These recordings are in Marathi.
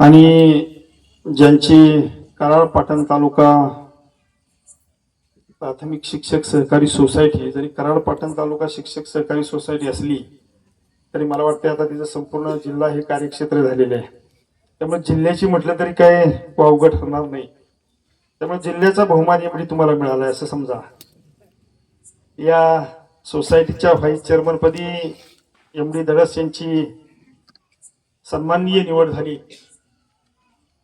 आणि ज्यांची कराड पाटण तालुका प्राथमिक शिक्षक सहकारी सोसायटी जरी कराड पाटण तालुका शिक्षक सहकारी सोसायटी असली तरी मला वाटते आता तिचं संपूर्ण जिल्हा हे कार्यक्षेत्र झालेले आहे. त्यामुळे जिल्ह्याची म्हटलं तरी काय वावगट होणार नाही. त्यामुळे जिल्ह्याचा बहुमान एवढी तुम्हाला मिळाला आहे असं समजा. या सोसायटीच्या व्हाईस चेअरमनपदी एम डी धडस यांची सन्माननीय निवड झाली.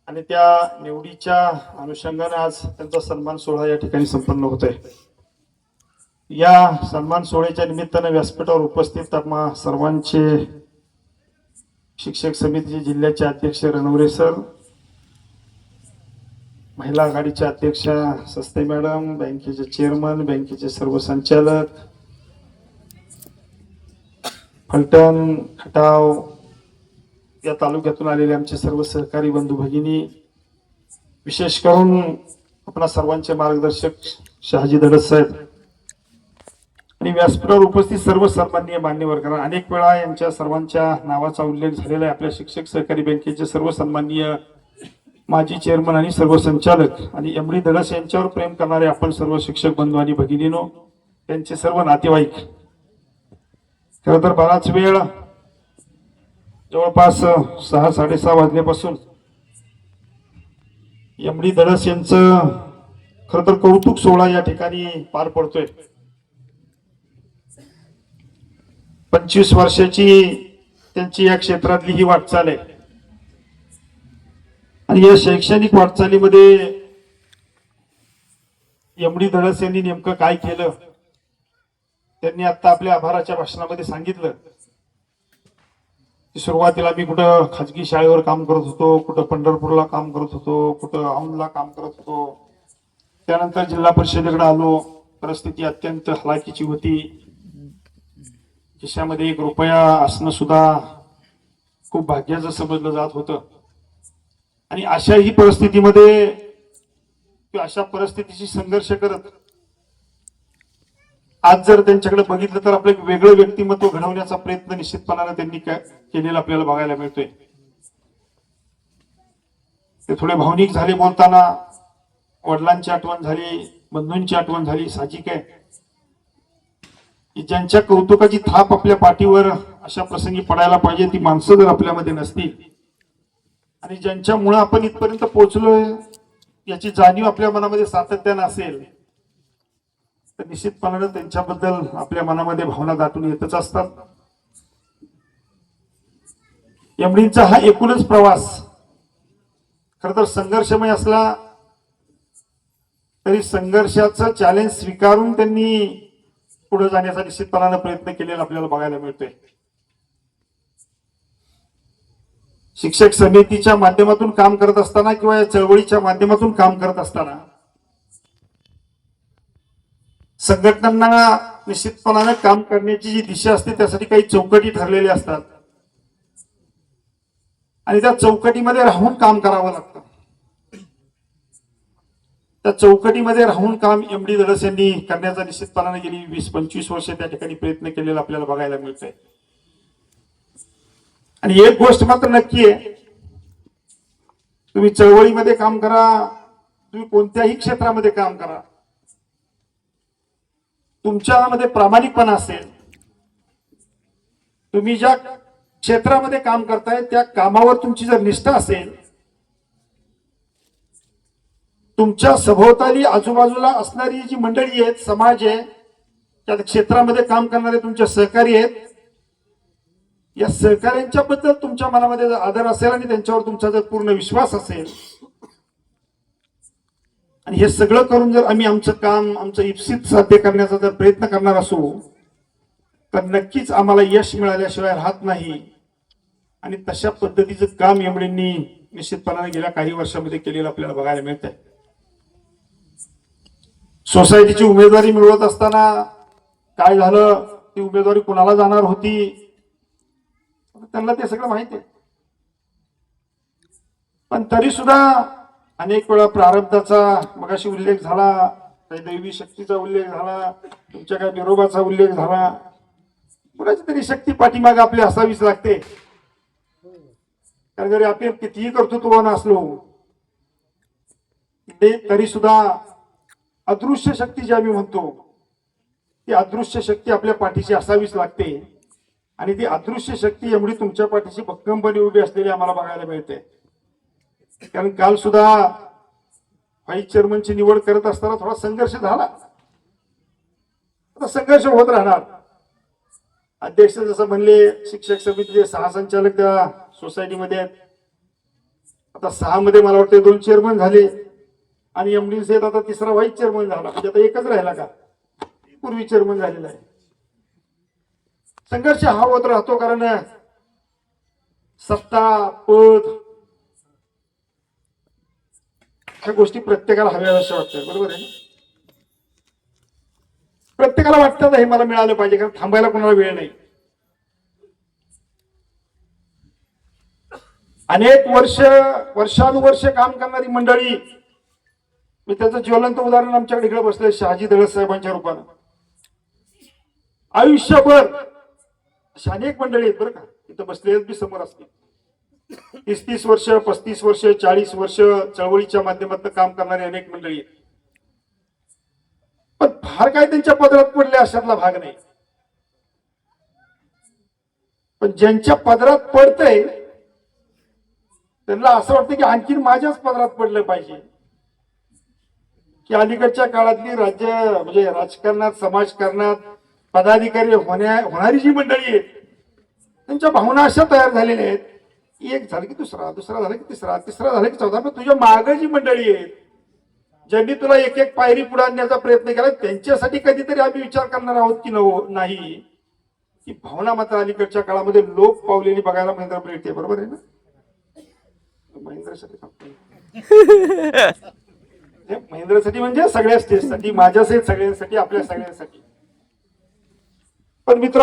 आणि त्या निवडीच्या अनुषंगाने आज त्यांचा सन्मान सोहळा या ठिकाणी संपन्न होत आहे या सन्मान सोहळ्याच्या निमित्तानं व्यासपीठावर उपस्थित आम्हा सर्वांचे शिक्षक समितीचे जिल्ह्याचे अध्यक्ष रणवरे सर महिला आघाडीच्या अध्यक्षा सस्ते मॅडम बँकेचे चेअरमन बँकेचे सर्व संचालक फलटण खटाव या तालुक्यातून आलेले आमचे सर्व सहकारी बंधू भगिनी विशेष करून आपणा सर्वांचे मार्गदर्शक शहाजी धडस साहेब आणि व्यासपीठावर उपस्थित सर्व सन्माननीय मान्यवर कारण अनेक वेळा यांच्या सर्वांच्या नावाचा उल्लेख झालेला आहे. आपल्या शिक्षक सहकारी बँकेचे सर्व सन्माननीय माजी चेअरमन आणि सर्व संचालक आणि एम डी धडस यांच्यावर प्रेम करणारे आपण सर्व शिक्षक बंधू आणि भगिनीनो त्यांचे सर्व नातेवाईक. खरं तर बराच वेळ जवळपास सहा साडेसहा वाजल्यापासून एम डी धडस यांचं खर तर कौतुक सोहळा या ठिकाणी पार पडतोय. पंचवीस वर्षाची त्यांची या क्षेत्रातली ही वाटचाल आहे. आणि या शैक्षणिक वाटचालीमध्ये एम डी धडस यांनी नेमकं काय केलं त्यांनी आता आपल्या आभाराच्या भाषणामध्ये सांगितलं. सुरुवातीला मी कुठं खाजगी शाळेवर काम करत होतो कुठं पंढरपूरला काम करत होतो कुठं औंधला काम करत होतो. त्यानंतर जिल्हा परिषदेकडे आलो. परिस्थिती अत्यंत हलाखीची होती. खिशामध्ये एक रुपया असणं सुद्धा खूप भाग्याचं समजलं जात होतं. आणि अशाही परिस्थितीमध्ये अशा परिस्थितीशी संघर्ष करत आज जर त्यांच्याकडे बघितलं तर आपलं एक वेगळं व्यक्तिमत्व घडवण्याचा प्रयत्न निश्चितपणाने त्यांनी केलेला आपल्याला बघायला मिळतोय. ते थोडे भावनिक झाले बोलताना वडिलांची आठवण झाली बंधूंची आठवण झाली साहजिक आहे. की ज्यांच्या कौतुकाची थाप आपल्या पाठीवर अशा प्रसंगी पडायला पाहिजे ती माणसं जर आपल्यामध्ये नसतील आणि ज्यांच्यामुळे आपण इथपर्यंत पोहोचलोय याची जाणीव आपल्या मनामध्ये सातत्यानं असेल तर निश्चितपणानं त्यांच्याबद्दल आपल्या मनामध्ये भावना दाटून येतच असतात. एमडींचा हा एकूणच प्रवास खर तर संघर्षमय असला तरी संघर्षाचं चॅलेंज स्वीकारून त्यांनी पुढे जाण्याचा निश्चितपणानं प्रयत्न केलेला आपल्याला बघायला मिळतोय. शिक्षक समितीच्या माध्यमातून काम करत असताना किंवा या चळवळीच्या माध्यमातून काम करत असताना संघटनांना निश्चितपणाने काम करण्याची जी दिशा असते त्यासाठी काही चौकटी ठरलेल्या असतात. आणि त्या चौकटीमध्ये राहून काम करावं लागतं. त्या चौकटीमध्ये राहून काम एम डी धडस यांनी करण्याचा निश्चितपणाने गेली वीस पंचवीस वर्ष त्या ठिकाणी प्रयत्न केलेला आपल्याला बघायला मिळतंय. आणि एक गोष्ट मात्र नक्की आहे तुम्ही चळवळीमध्ये काम करा तुम्ही कोणत्याही क्षेत्रामध्ये काम करा तुमच्यामध्ये प्रामाणिकपणा असेल तुम्ही ज्या क्षेत्रामध्ये काम करताय त्या कामावर तुमची जर निष्ठा असेल तुमच्या सभोवताली आजूबाजूला असणारी जी मंडळी आहेत समाज आहे त्या क्षेत्रामध्ये काम करणारे तुमचे सहकारी आहेत या सहकार्यांच्या बद्दल तुमच्या मनामध्ये जर आदर असेल आणि त्यांच्यावर तुमचा जर पूर्ण विश्वास असेल आणि हे सगळं करून जर आम्ही आमचं काम आमचं इप्सित साध्य करण्याचा जर प्रयत्न करणार असू तर नक्कीच आम्हाला यश मिळाल्याशिवाय राहत नाही. आणि तशा पद्धतीचं काम एमडींनी निश्चितपणाने गेल्या काही वर्षामध्ये केलेलं आपल्याला बघायला मिळत आहे सोसायटीची उमेदवारी मिळवत असताना काय झालं? ती उमेदवारी कुणाला जाणार होती? त्यांना ते सगळं माहिती आहे. पण तरी सुद्धा अनेक वेळा प्रारब्धाचा मगाशी उल्लेख झाला काही दैवी शक्तीचा उल्लेख झाला तुमच्या काही निरोबाचा उल्लेख झाला. कुणाची तरी शक्ती पाठीमागे आपली असावीच लागते. कारण जरी आपण कितीही कर्तृत्ववान असलो ते तरी सुद्धा अदृश्य शक्ती जी आम्ही म्हणतो ती अदृश्य शक्ती आपल्या पाठीशी असावीच लागते. आणि ती अदृश्य शक्ती एवढी तुमच्या पाठीशी भक्कमपणे उभी असलेली आम्हाला बघायला मिळते. कारण काल सुद्धा व्हाईस चेअरमनची निवड करत असताना थोडा संघर्ष झाला. आता संघर्ष होत राहणार. अध्यक्ष जसं म्हणले शिक्षक समितीचे सहा संचालक त्या सोसायटीमध्ये आहेत. आता सहा मध्ये मला वाटतं दोन चेअरमन झाले. आणि एमडी सेत आता तिसरा व्हाईस चेअरमन झाला. म्हणजे आता एकच राहिला का? पूर्वी चेअरमन झालेला आहे. संघर्ष हा होत राहतो कारण सत्ता पद ह्या गोष्टी प्रत्येकाला हव्या अशा वाटतात. बरोबर आहे प्रत्येकाला वाटतं हे मला मिळालं पाहिजे कारण थांबायला कोणाला वेळ नाही. अनेक वर्ष वर्षानुवर्ष काम करणारी मंडळी मी त्याचं ज्वलंत उदाहरण आमच्याकडे इकडे बसलंय शहाजी दळस साहेबांच्या रूपानं. आयुष्यभर अशा अनेक मंडळी आहेत बरं का. इथं बसले बी समोर असतील तीस तीस वर्ष पस्तीस वर्ष चाळीस वर्ष चळवळीच्या माध्यमातून काम करणारी अनेक मंडळी आहेत. पण फार काय त्यांच्या पदरात पडले अशातला भाग नाही. पण ज्यांच्या पदरात पडतंय त्यांना असं वाटतं की आणखीन माझ्याच पदरात पडलं पाहिजे. की अलीकडच्या काळातली राज्य म्हणजे राजकारणात समाजकारणात पदाधिकारी होण्या होणारी जी मंडळी आहेत त्यांच्या भावना अशा तयार झालेल्या आहेत एक झालं की दुसरा दुसरा झाला की तिसरा तिसरा झाला की चौथा. पण तुझ्या मागं जी मंडळी आहेत ज्यांनी तुला एक एक पायरी पुढे आणण्याचा प्रयत्न केला त्यांच्यासाठी कधीतरी आम्ही विचार करणार आहोत की नाही. ही भावना मात्र अलीकडच्या काळामध्ये लोक पावलेली बघायला महेंद्र मिळते बरोबर आहे ना? महेंद्रसाठी थांबतोय. महेंद्रसाठी म्हणजे सगळ्या स्टेजसाठी माझ्यासाठी सगळ्यांसाठी आपल्या सगळ्यांसाठी. पण मित्र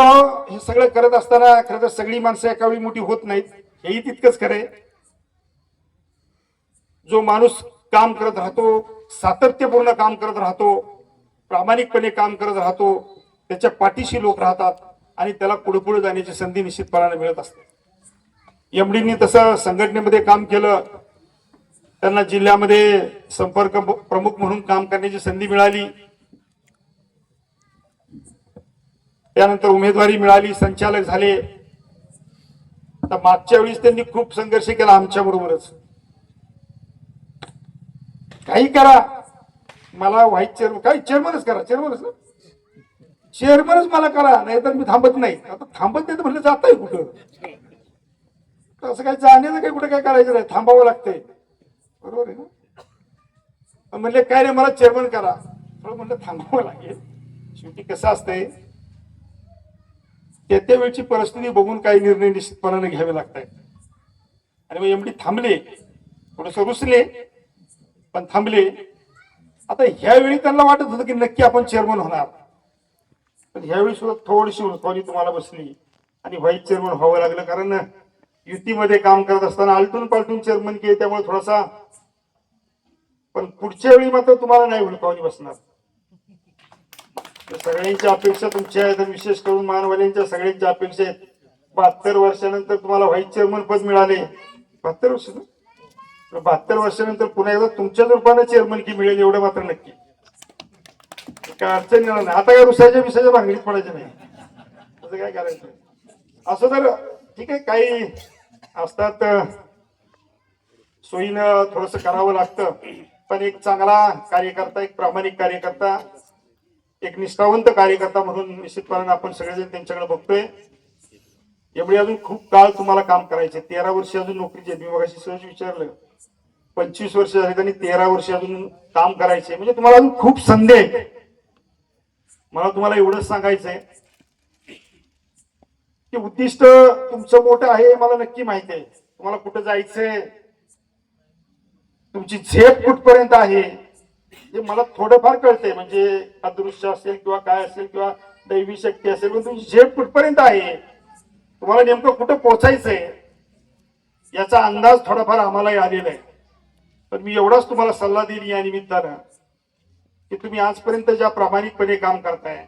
हे सगळं करत असताना खरं तर सगळी माणसं एकावेळी मोठी होत नाहीत. हेही तितकंच खरं जो माणूस काम करत राहतो सातत्यपूर्ण काम करत राहतो प्रामाणिकपणे काम करत राहतो त्याच्या पाठीशी लोक राहतात आणि त्याला पुढे पुढे जाण्याची संधी निश्चितपणाने मिळत असते. एमडीनी तसं संघटनेमध्ये काम केलं त्यांना जिल्ह्यामध्ये संपर्क प्रमुख म्हणून काम करण्याची संधी मिळाली. त्यानंतर उमेदवारी मिळाली संचालक झाले. आता मागच्या वेळेस त्यांनी खूप संघर्ष केला आमच्या बरोबरच. काही करा. मला व्हाईस चेअरमन काही चेअरमनच करा चेअरमनच ना. चेअरमनच मला करा नाहीतर मी थांबत नाही. आता थांबत नाही तर म्हटलं जात आहे कुठं असं काही जाण्याचं काही कुठं काय करायचं नाही थांबावं लागतंय. बरोबर आहे ना? पण म्हणले काय नाही मला चेअरमन करा. थोडं म्हणलं थांबावं लागेल. शेवटी कसं असतंय त्या त्या वेळची परिस्थिती बघून काही निर्णय निश्चितपणाने घ्यावे लागत आहेत आणि मग एमडी थांबले थोडस रुसले पण थांबले. आता ह्यावेळी त्यांना वाटत होतं की नक्की आपण चेअरमन होणार. पण ह्यावेळी सुद्धा थोडीशी उलथवानी तुम्हाला बसली. आणि व्हाईस चेअरमन व्हावं लागलं कारण युतीमध्ये काम करत असताना आलटून पालटून चेअरमन केले त्यामुळे थोडासा पण पुढच्या वेळी मात्र तुम्हाला नाही उलथवानी बसणार. सगळ्यांच्या अपेक्षा तुमच्या आहेत विशेष करून मानवाल्यांच्या सगळ्यांच्या अपेक्षा आहेत. बहात्तर वर्षानंतर तुम्हाला व्हाईस चेअरमन पद मिळाले. बहात्तर वर्ष ना? बहात्तर वर्षानंतर पुन्हा एकदा तुमच्याच रूपाने चेअरमन की मिळेल एवढं मात्र नक्की. काय अडचण येणार नाही. आता काय रुसायच्या विषयाच्या भांगडीत पडायचं नाही. असं काय करायचं असं तर ठीक आहे काही असतात सोयीनं थोडस करावं लागतं. पण एक चांगला कार्यकर्ता एक प्रामाणिक कार्यकर्ता एक निष्ठावंत कार्यकर्ता म्हणून निश्चितपणाने आपण सगळेजण त्यांच्याकडे बघतोय. एवढी अजून खूप काळ तुम्हाला काम करायचे. तेरा वर्ष अजून नोकरीचे विभागाशी मी मगाशी सहज विचारलं. पंचवीस वर्ष झाले आणि तेरा वर्ष अजून काम करायचे. म्हणजे तुम्हाला अजून खूप संधी आहे. मला तुम्हाला एवढंच सांगायचंय की उद्दिष्ट तुमचं मोठं आहे हे मला नक्की माहिती आहे. तुम्हाला कुठं जायचंय? तुमची झेप कुठपर्यंत आहे? हे मला थोडंफार कळतंय म्हणजे अदृश्य असेल किंवा काय असेल किंवा दैवी शक्ती असेल पण तुमची झेप कुठपर्यंत आहे? तुम्हाला नेमकं कुठं पोचायचंय? याचा अंदाज थोडाफार आम्हालाही आलेला आहे. पण मी एवढाच तुम्हाला सल्ला देईन या निमित्तानं की तुम्ही आजपर्यंत ज्या प्रामाणिकपणे काम करताय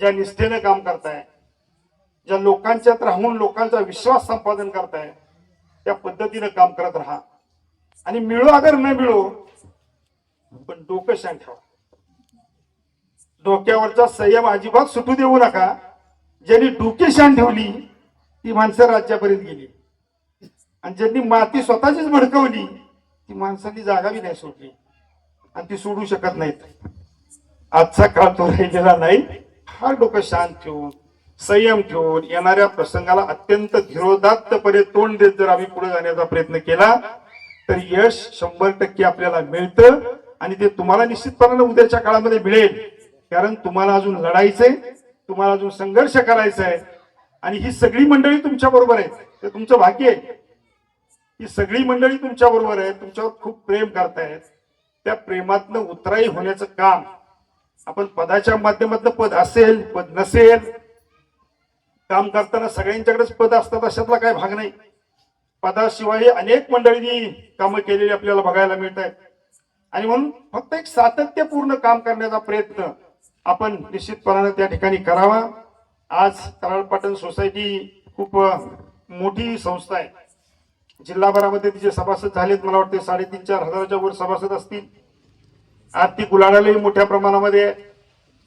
ज्या निष्ठेनं काम करताय ज्या लोकांच्यात राहून लोकांचा विश्वास संपादन करताय त्या पद्धतीनं काम करत राहा. आणि मिळो अगर न मिळो पण डोकं शांत ठेवा. डोक्यावरचा संयम अजिबात सुटू देऊ नका. ज्यांनी डोके शांत ठेवली ती माणसं राज्यापर्यंत गेली. आणि ज्यांनी माती स्वतःचीच भडकवली ती माणसांनी जागा बी नाही सोडली. आणि ती सोडू शकत नाहीत. आजचा काळ तो राहिलेला नाही. हा डोकं शांत ठेवून संयम ठेवून येणाऱ्या प्रसंगाला अत्यंत धीरोदात्तपणे तोंड देत जर आम्ही पुढे जाण्याचा प्रयत्न केला तर यश शंभर टक्के आपल्याला मिळतं. आणि ते तुम्हाला निश्चितपणाने उद्याच्या काळामध्ये मिळेल. कारण तुम्हाला अजून लढायचंय तुम्हाला अजून संघर्ष करायचा आहे आणि ही सगळी मंडळी तुमच्या बरोबर आहे ते तुमचं भाग्य आहे. ही सगळी मंडळी तुमच्या बरोबर आहे तुमच्यावर खूप प्रेम करतायत. त्या प्रेमातनं उतराई होण्याचं काम आपण पदाच्या माध्यमातलं पद असेल पद नसेल काम करताना सगळ्यांच्याकडेच पद असतात अशातला काय भाग नाही. पदाशिवाय अनेक मंडळींनी कामं केलेली आपल्याला बघायला मिळत आहेत आणि म्हणून फक्त एक सातत्यपूर्ण काम करण्याचा प्रयत्न आपण निश्चितपणानं त्या ठिकाणी करावा. आज कराड पाटण सोसायटी खूप मोठी संस्था आहे. जिल्हाभरामध्ये तिचे सभासद झालेत मला वाटते साडेतीन चार हजाराच्या वर सभासद असतील. आज ती गुलाडालाही मोठ्या प्रमाणामध्ये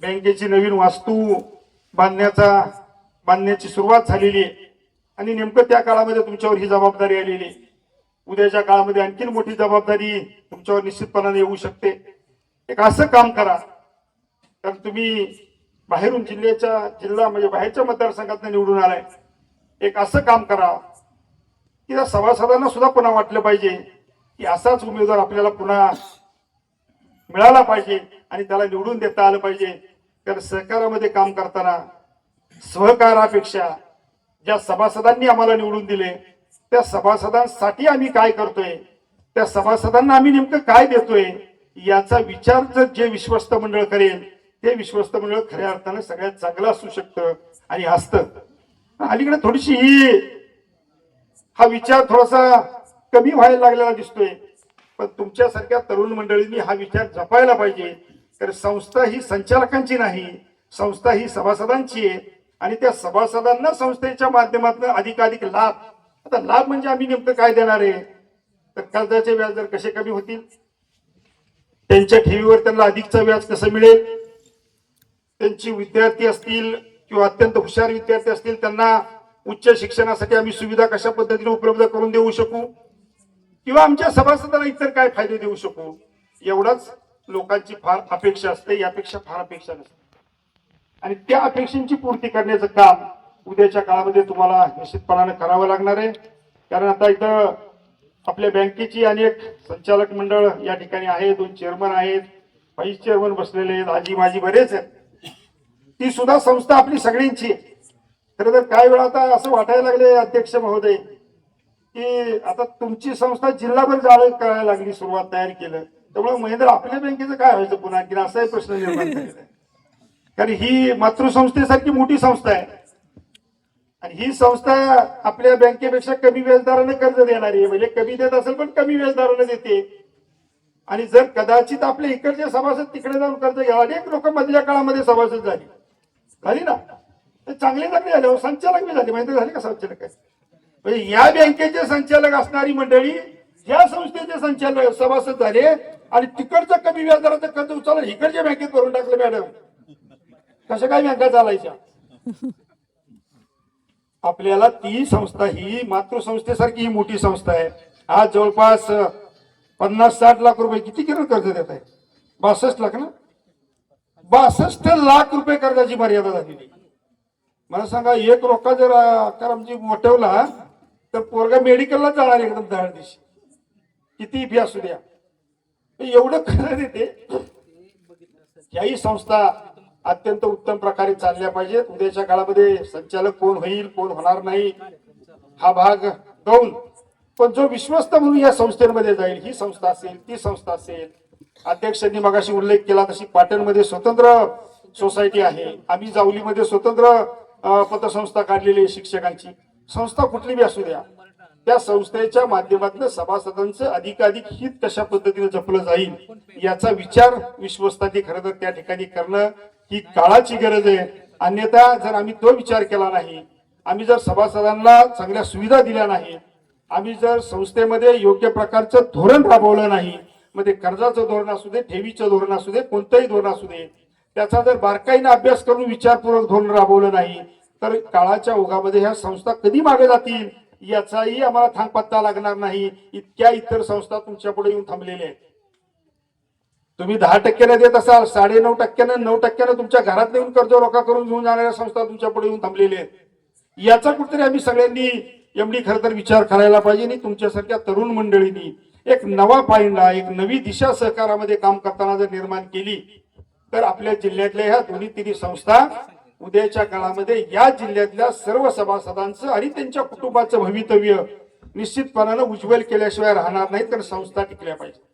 बँकेची नवीन वास्तू बांधण्याचा बांधण्याची सुरुवात झालेली आहे. आणि नेमकं त्या काळामध्ये तुमच्यावर ही जबाबदारी आलेली आहे. उद्याच्या काळामध्ये आणखीन मोठी जबाबदारी तुमच्यावर निश्चितपणाने येऊ शकते. एक असं काम करा. कारण तुम्ही बाहेरून जिल्ह्याच्या जिल्हा म्हणजे बाहेरच्या मतदारसंघात निवडून आलाय. एक असं काम करा की त्या सभासदांना सुद्धा पुन्हा वाटलं पाहिजे की असाच उमेदवार आपल्याला पुन्हा मिळाला पाहिजे आणि त्याला निवडून देता आलं पाहिजे. तर सहकारामध्ये काम करताना सहकारापेक्षा ज्या सभासदांनी आम्हाला निवडून दिले त्या सभासदांसाठी आम्ही काय करतोय? त्या सभासदांना आम्ही नेमकं काय देतोय? याचा विचार जर जे विश्वस्त मंडळ करेल ते विश्वस्त मंडळ खऱ्या अर्थानं सगळ्यात चांगलं असू शकतं आणि असतं. अलीकडे थोडीशी ही हा विचार थोडासा कमी व्हायला लागलेला दिसतोय. पण तुमच्यासारख्या तरुण मंडळींनी हा विचार जपायला पाहिजे. तर संस्था ही संचालकांची नाही संस्था ही सभासदांची आहे. आणि त्या सभासदांना संस्थेच्या माध्यमातून अधिकाधिक लाभ आता लाभ म्हणजे आम्ही नेमकं काय देणार आहे? तर कर्जाचे व्याज दर कसे कमी होतील? त्यांच्या ठेवीवर त्यांना अधिकचं व्याज कसं मिळेल? त्यांची विद्यार्थी असतील किंवा अत्यंत हुशार विद्यार्थी असतील त्यांना उच्च शिक्षणासाठी आम्ही सुविधा कशा पद्धतीने उपलब्ध करून देऊ शकू? किंवा आमच्या सभासदांना इतर काय फायदे देऊ शकू? एवढाच लोकांची फार अपेक्षा असते यापेक्षा फार अपेक्षा नसते. आणि त्या अपेक्षांची पूर्ती करण्याचं काम उद्याच्या काळामध्ये तुम्हाला निश्चितपणाने करावं लागणार आहे. कारण आता इथं आपल्या बँकेची अनेक संचालक मंडळ या ठिकाणी आहे दोन चेअरमन आहेत व्हाईस चेअरमन बसलेले आहेत आजी माझी बरेच आहेत. ती सुद्धा संस्था आपली सगळ्यांची खरं तर काही वेळा आता असं वाटायला लागले अध्यक्ष महोदय की आता तुमची संस्था जिल्हाभर जाळ करायला लागली सुरुवात तयार केलं. त्यामुळे महेंद्र आपल्या बँकेचं काय व्हायचं पुन्हा? की असाही प्रश्न निर्माण झालेला आहे. कारण ही मातृसंस्थेसारखी मोठी संस्था आहे. आणि ही संस्था आपल्या बँकेपेक्षा कमी व्याजदराने कर्ज देणारी आहे. म्हणजे कमी देत असेल पण कमी व्याजदराने देते. आणि जर कदाचित आपल्या इकडचे सभासद तिकडे जाऊन कर्ज घ्यावा अनेक लोक मधल्या काळामध्ये सभासद झाली. झाली ना? ते चांगले चांगले झाले. संचालक बी झाले. माहिती झाले का संचालक? म्हणजे या बँकेचे संचालक असणारी मंडळी या संस्थेचे संचालक सभासद झाले आणि तिकडचं कमी व्याजदाराचं कर्ज उचललं इकडच्या बँकेत करून टाकलं मॅडम. कशा काय बँका चालायच्या? आपल्याला ती संस्था ही मातृसंस्थेसारखी ही मोठी संस्था आहे. आज जवळपास पन्नास साठ लाख रुपये किती किरण कर्ज देत आहे? बासष्ट लाख ना? बासष्ट लाख रुपये कर्जाची मर्यादा झालेली मला सांगा एक रोका जर आकार आमची मोठवला तर पोरगा मेडिकलला जाणार एकदम दहा दिवशी. किती फी असू द्या. एवढं कर्ज देते. याही संस्था अत्यंत उत्तम प्रकारे चालल्या पाहिजेत. उद्याच्या काळामध्ये संचालक कोण होईल कोण होणार नाही हा भाग गौण पण जो विश्वस्त म्हणून या संस्थेमध्ये जाईल ही संस्था असेल ती संस्था असेल. अध्यक्षांनी मगाशी उल्लेख केला तशी पाटणमध्ये स्वतंत्र सोसायटी आहे. आम्ही जावलीमध्ये स्वतंत्र पतसंस्था काढलेली आहे शिक्षकांची. संस्था कुठली बी असू द्या. त्या संस्थेच्या माध्यमातून सभासदांचं अधिकाधिक हित कशा पद्धतीने जपलं जाईल याचा विचार विश्वस्तांनी खरं तर त्या ठिकाणी करणं ही काळाची गरज आहे. अन्यथा जर आम्ही तो विचार केला नाही आम्ही जर सभासदांना चांगल्या सुविधा दिल्या नाही आम्ही जर संस्थेमध्ये योग्य प्रकारचं धोरण राबवलं नाही मग ते कर्जाचं धोरण असू दे ठेवीचं धोरण असू दे कोणतंही धोरण असू दे त्याचा जर बारकाईने अभ्यास करून विचारपूर्वक धोरण राबवलं नाही तर काळाच्या ओघामध्ये ह्या संस्था कधी मागे जातील याचाही आम्हाला थांगपत्ता लागणार नाही. इतक्या इतर संस्था तुमच्यापुढे येऊन थांबलेल्या आहेत. तुम्ही दहा टक्क्याने देत असाल साडे नऊ टक्क्यानं नऊ टक्क्यानं तुमच्या घरात येऊन कर्ज रोखा करून घेऊन जाणाऱ्या संस्था तुमच्यापुढे येऊन थांबलेल्या आहेत. याचा कुठेतरी आम्ही सगळ्यांनी एमडी खरं तर विचार करायला पाहिजे आणि तुमच्यासारख्या तरुण मंडळींनी एक नवा पायंडा एक नवी दिशा सहकारामध्ये काम करताना जर निर्माण केली तर आपल्या जिल्ह्यातल्या ह्या दोन्ही तिन्ही संस्था उद्याच्या काळामध्ये या जिल्ह्यातल्या सर्व सभासदांचं आणि त्यांच्या कुटुंबाचं भवितव्य निश्चितपणानं उज्ज्वल केल्याशिवाय राहणार नाहीत तर संस्था टिकल्या पाहिजे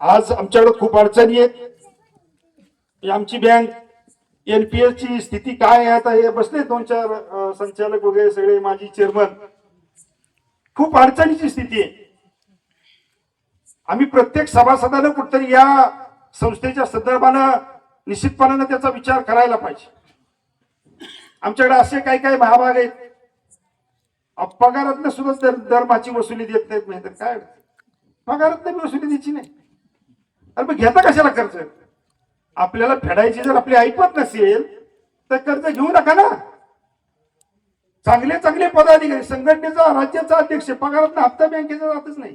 आज आमच्याकडे खूप अडचणी आहेत. आमची बँक एनपीएस ची स्थिती काय आहे? आता हे बसले दोन चार संचालक वगैरे सगळे माजी चेअरमन खूप अडचणीची स्थिती आहे. आम्ही प्रत्येक सभासदानं कुठतरी या संस्थेच्या संदर्भानं निश्चितपणानं त्याचा विचार करायला पाहिजे. आमच्याकडे असे काही काही महाभाग आहेत. पगारातनं सुद्धा दर दरमाची वसुली देत नाहीत नाही तर काय पगारातनं वसुली द्यायची नाही. अरे मग घेता कशाला कर्ज आपल्याला फेडायची जर आपली ऐपत नसेल तर कर्ज घेऊ नका ना. चांगले चांगले पदाधिकारी संघटनेचा राज्याचा अध्यक्ष पगारात हप्ता बँकेचा जातच नाही.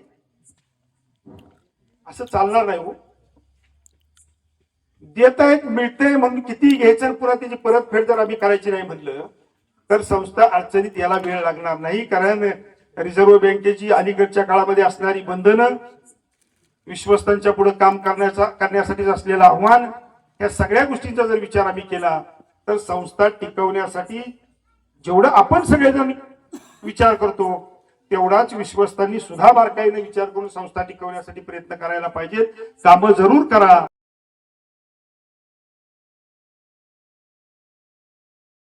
असं चालणार नाही हो. देत आहेत मिळते म्हणून किती घ्यायचं पुन्हा त्याची परतफेड जर आम्ही करायची नाही म्हटलं तर संस्था अडचणीत याला वेळ लागणार नाही. कारण रिझर्व्ह बँकेची अलीकडच्या काळामध्ये असणारी बंधनं विश्वस्तांच्या पुढे काम करण्याचा करण्यासाठी असलेलं आव्हान या सगळ्या गोष्टींचा जर विचार आम्ही केला तर संस्था टिकवण्यासाठी जेवढं आपण सगळेजण विचार करतो तेवढाच विश्वस्तांनी सुद्धा बारकाईने विचार करून संस्था टिकवण्यासाठी प्रयत्न करायला पाहिजेत. कामं जरूर करा.